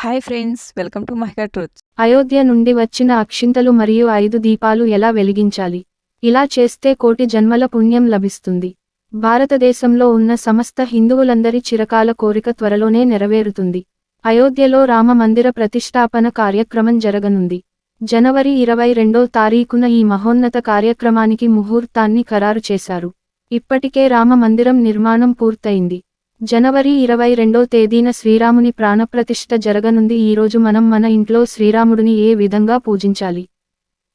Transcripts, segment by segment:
Hi friends welcome to Mahila truth Ayodhya నుండి వచ్చిన అక్షింతలు మరియు ఐదు దీపాలు ఎలా వెలిగించాలి? ఇలా చేస్తే కోటి జన్మల పుణ్యం లభిస్తుంది. భారతదేశంలో ఉన్న సమస్త హిందువులందరి చిరకాల కోరిక త్వరలోనే నెరవేరుతుంది. అయోధ్యలో రామ మందిర ప్రతిష్టాపన కార్యక్రమం జరగనుంది. జనవరి ఇరవై రెండో తారీఖున ఈ మహోన్నత కార్యక్రమానికి ముహూర్తాన్ని ఖరారు చేశారు. ఇప్పటికే రామ మందిరం నిర్మాణం పూర్తయింది. జనవరి ఇరవై రెండో తేదీన శ్రీరాముని ప్రాణప్రతిష్ఠ జరగనుంది. ఈరోజు మనం మన ఇంట్లో శ్రీరాముడిని ఏ విధంగా పూజించాలి?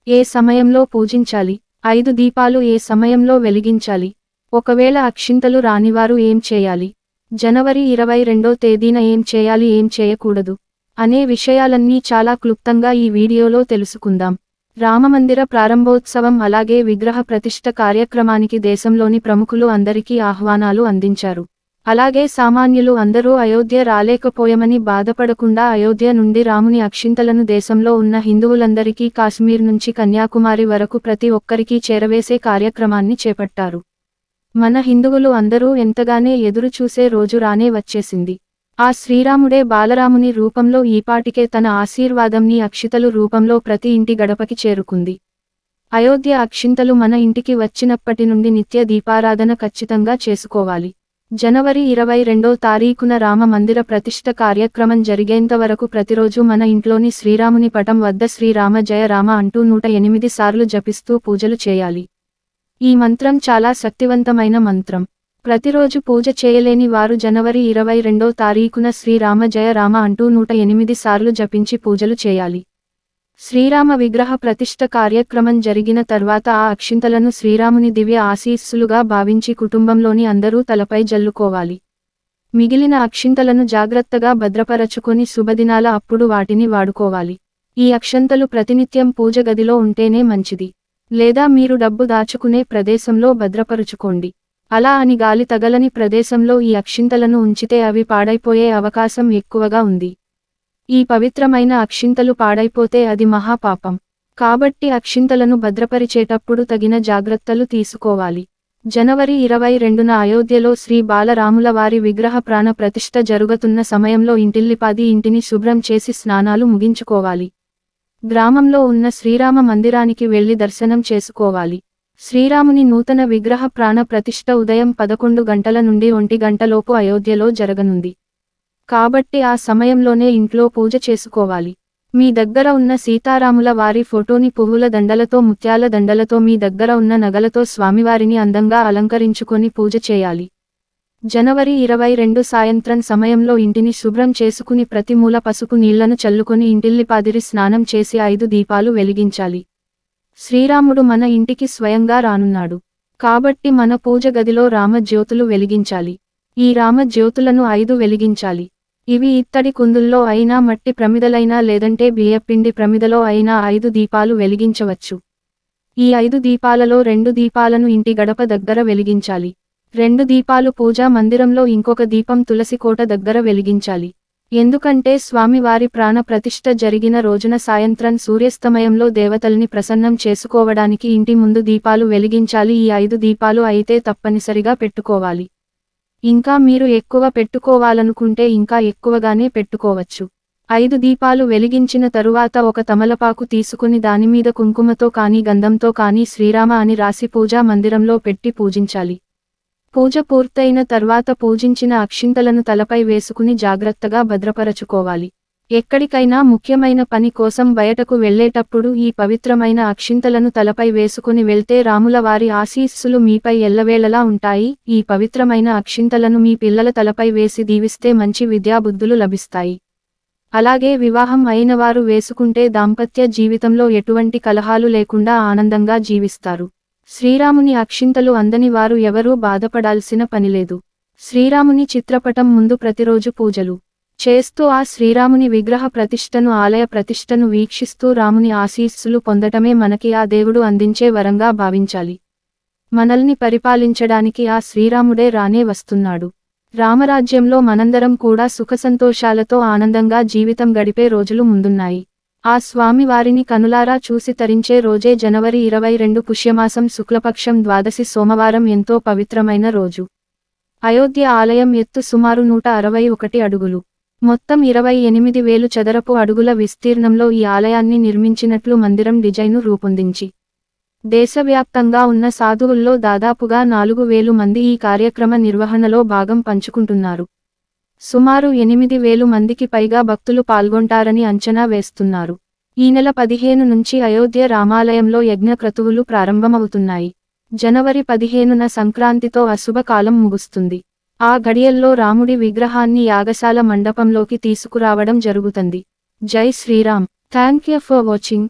ఏ సమయంలో పూజించాలి? ఐదు దీపాలు ఏ సమయంలో వెలిగించాలి? ఒకవేళ అక్షింతలు రానివారు ఏం చేయాలి? జనవరి ఇరవై రెండో తేదీన ఏం చేయాలి? ఏం చేయకూడదు? అనే విషయాలన్నీ చాలా క్లుప్తంగా ఈ వీడియోలో తెలుసుకుందాం. రామమందిర ప్రారంభోత్సవం అలాగే విగ్రహ ప్రతిష్ఠ కార్యక్రమానికి దేశంలోని ప్రముఖులు అందరికీ ఆహ్వానాలు అందించారు. అలాగే సామాన్యులు అందరూ అయోధ్య రాలేకపోయమని బాధపడకుండా అయోధ్య నుండి రాముని అక్షింతలను దేశంలో ఉన్న హిందువులందరికీ కాశ్మీర్ నుంచి కన్యాకుమారి వరకు ప్రతి ఒక్కరికీ చేరవేసే కార్యక్రమాన్ని చేపట్టారు. మన హిందువులు అందరూ ఎంతగానే ఎదురు చూసే రోజు రానే వచ్చేసింది. ఆ శ్రీరాముడే బాలరాముని రూపంలో ఈపాటికే తన ఆశీర్వాదంని అక్షితలు రూపంలో ప్రతి ఇంటి గడపకి చేరుకుంది. అయోధ్య అక్షింతలు మన ఇంటికి వచ్చినప్పటి నుండి నిత్య దీపారాధన ఖచ్చితంగా చేసుకోవాలి. జనవరి ఇరవై రెండో తారీఖున రామ మందిర ప్రతిష్ఠ కార్యక్రమం జరిగేంత వరకు ప్రతిరోజు మన ఇంట్లోని శ్రీరాముని పటం వద్ద శ్రీరామ జయ రామ అంటూ నూట ఎనిమిది సార్లు జపిస్తూ పూజలు చేయాలి. ఈ మంత్రం చాలా శక్తివంతమైన మంత్రం. ప్రతిరోజు పూజ చేయలేని వారు జనవరి ఇరవై రెండో తారీఖున శ్రీరామ జయ రామ అంటూ నూట ఎనిమిది సార్లు జపించి పూజలు చేయాలి. శ్రీరామ విగ్రహ ప్రతిష్ఠ కార్యక్రమం జరిగిన తర్వాత ఆ అక్షింతలను శ్రీరాముని దివ్య ఆశీస్సులుగా భావించి కుటుంబంలోని అందరూ తలపై జల్లుకోవాలి. మిగిలిన అక్షింతలను జాగ్రత్తగా భద్రపరచుకొని శుభదినాల అప్పుడు వాటిని వాడుకోవాలి. ఈ అక్షంతలు ప్రతినిత్యం పూజ గదిలో ఉంటేనే మంచిది. లేదా మీరు డబ్బు దాచుకునే ప్రదేశంలో భద్రపరుచుకోండి. అలా అని గాలి తగలని ప్రదేశంలో ఈ అక్షింతలను ఉంచితే అవి పాడైపోయే అవకాశం ఎక్కువగా ఉంది. ఈ పవిత్రమైన అక్షింతలు పాడైపోతే అది మహాపాపం. కాబట్టి అక్షింతలను భద్రపరిచేటప్పుడు తగిన జాగ్రత్తలు తీసుకోవాలి. జనవరి ఇరవై రెండున అయోధ్యలో శ్రీ బాలరాముల వారి విగ్రహ ప్రాణ ప్రతిష్ఠ జరుగుతున్న సమయంలో ఇంటిల్లిపాది ఇంటిని శుభ్రం చేసి స్నానాలు ముగించుకోవాలి. గ్రామంలో ఉన్న శ్రీరామ మందిరానికి వెళ్ళి దర్శనం చేసుకోవాలి. శ్రీరాముని నూతన విగ్రహ ప్రాణ ప్రతిష్ఠ ఉదయం పదకొండు గంటల నుండి ఒంటి గంటలోపు అయోధ్యలో జరగనుంది. కాబట్టి ఆ సమయంలోనే ఇంట్లో పూజ చేసుకోవాలి. మీ దగ్గర ఉన్న సీతారాముల వారి ఫోటోని పువ్వుల దండలతో ముత్యాల దండలతో మీ దగ్గర ఉన్న నగలతో స్వామివారిని అందంగా అలంకరించుకొని పూజ చేయాలి. జనవరి ఇరవై రెండు సాయంత్రం సమయంలో ఇంటిని శుభ్రం చేసుకుని ప్రతి మూల పసుపు నీళ్ళను చల్లుకొని ఇంటిల్లిపాదిరి స్నానం చేసి ఐదు దీపాలు వెలిగించాలి. శ్రీరాముడు మన ఇంటికి స్వయంగా రానున్నాడు. కాబట్టి మన పూజ గదిలో రామ జ్యోతులు వెలిగించాలి. ఈ రామ జ్యోతులను ఐదు వెలిగించాలి. ఇవి ఇత్తడి కుందుల్లో అయినా మట్టి ప్రమిదలైనా లేదంటే బియ్యపిండి ప్రమిదలో అయినా ఐదు దీపాలు వెలిగించవచ్చు. ఈ ఐదు దీపాలలో రెండు దీపాలను ఇంటి గడప దగ్గర వెలిగించాలి. రెండు దీపాలు పూజా మందిరంలో ఇంకొక దీపం తులసి కోట దగ్గర వెలిగించాలి. ఎందుకంటే స్వామివారి ప్రాణ ప్రతిష్ఠ జరిగిన రోజున సాయంత్రం సూర్యాస్తమయంలో దేవతల్ని ప్రసన్నం చేసుకోవడానికి ఇంటి ముందు దీపాలు వెలిగించాలి. ఈ ఐదు దీపాలు అయితే తప్పనిసరిగా పెట్టుకోవాలి. ఇంకా మీరు ఎక్కువ పెట్టుకోవాలనుకుంటే ఇంకా ఎక్కువగానే పెట్టుకోవచ్చు. ఐదు దీపాలు వెలిగించిన తరువాత ఒక తమలపాకు తీసుకుని దానిమీద కుంకుమతో కానీ గంధంతో కానీ శ్రీరామ అని రాసి పూజా మందిరంలో పెట్టి పూజించాలి. పూజ పూర్తయిన తర్వాత పూజించిన అక్షింతలను తలపై వేసుకుని జాగ్రత్తగా భద్రపరచుకోవాలి. ఎక్కడికైనా ముఖ్యమైన పని కోసం బయటకు వెళ్ళేటప్పుడు ఈ పవిత్రమైన అక్షింతలను తలపై వేసుకుని వెళ్తే రాముల వారి ఆశీస్సులు మీపై ఎల్లవేళలా ఉంటాయి. ఈ పవిత్రమైన అక్షింతలను మీ పిల్లల తలపై వేసి దీవిస్తే మంచి విద్యాబుద్ధులు లభిస్తాయి. అలాగే వివాహం అయిన వారు వేసుకుంటే దాంపత్య జీవితంలో ఎటువంటి కలహాలు లేకుండా ఆనందంగా జీవిస్తారు. శ్రీరాముని అక్షింతలు అందని వారు ఎవరూ బాధపడాల్సిన పనిలేదు శ్రీరాముని చిత్రపటం ముందు ప్రతిరోజు పూజలు. చేస్తూ ఆ శ్రీరాముని విగ్రహ ప్రతిష్టను ఆలయ ప్రతిష్టను వీక్షిస్తూ రాముని ఆశీస్సులు పొందటమే మనకి ఆ దేవుడు అందించే వరంగా భావించాలి. మనల్ని పరిపాలించడానికి ఆ శ్రీరాముడే రానే వస్తున్నాడు. రామరాజ్యంలో మనందరం కూడా సుఖసంతోషాలతో ఆనందంగా జీవితం గడిపే రోజులు ముందున్నాయి. ఆ స్వామి వారిని కనులారా చూసి తరించే రోజే జనవరి ఇరవై రెండు పుష్యమాసం శుక్లపక్షం ద్వాదశి సోమవారం ఎంతో పవిత్రమైన రోజు. అయోధ్య ఆలయం ఎత్తు సుమారు నూట అరవై ఒకటి అడుగులు. మొత్తం ఇరవై ఎనిమిది వేలు చదరపు అడుగుల విస్తీర్ణంలో ఈ ఆలయాన్ని నిర్మించినట్లు మందిరం డిజైను రూపొందించి. దేశవ్యాప్తంగా ఉన్న సాధువుల్లో దాదాపుగా నాలుగు వేలు మంది ఈ కార్యక్రమ నిర్వహణలో భాగం పంచుకుంటున్నారు. సుమారు ఎనిమిది వేలు మందికి పైగా భక్తులు పాల్గొంటారని అంచనా వేస్తున్నారు. ఈ నెల పదిహేను నుంచి అయోధ్య రామాలయంలో యజ్ఞ క్రతువులు ప్రారంభమవుతున్నాయి. జనవరి పదిహేనున సంక్రాంతితో అశుభ కాలం ముగుస్తుంది. ఆ గడియల్లో రాముడి విగ్రహాన్ని యాగశాల మండపంలోకి తీసుకురావడం జరుగుతుంది. జై Shriram. Thank you for watching.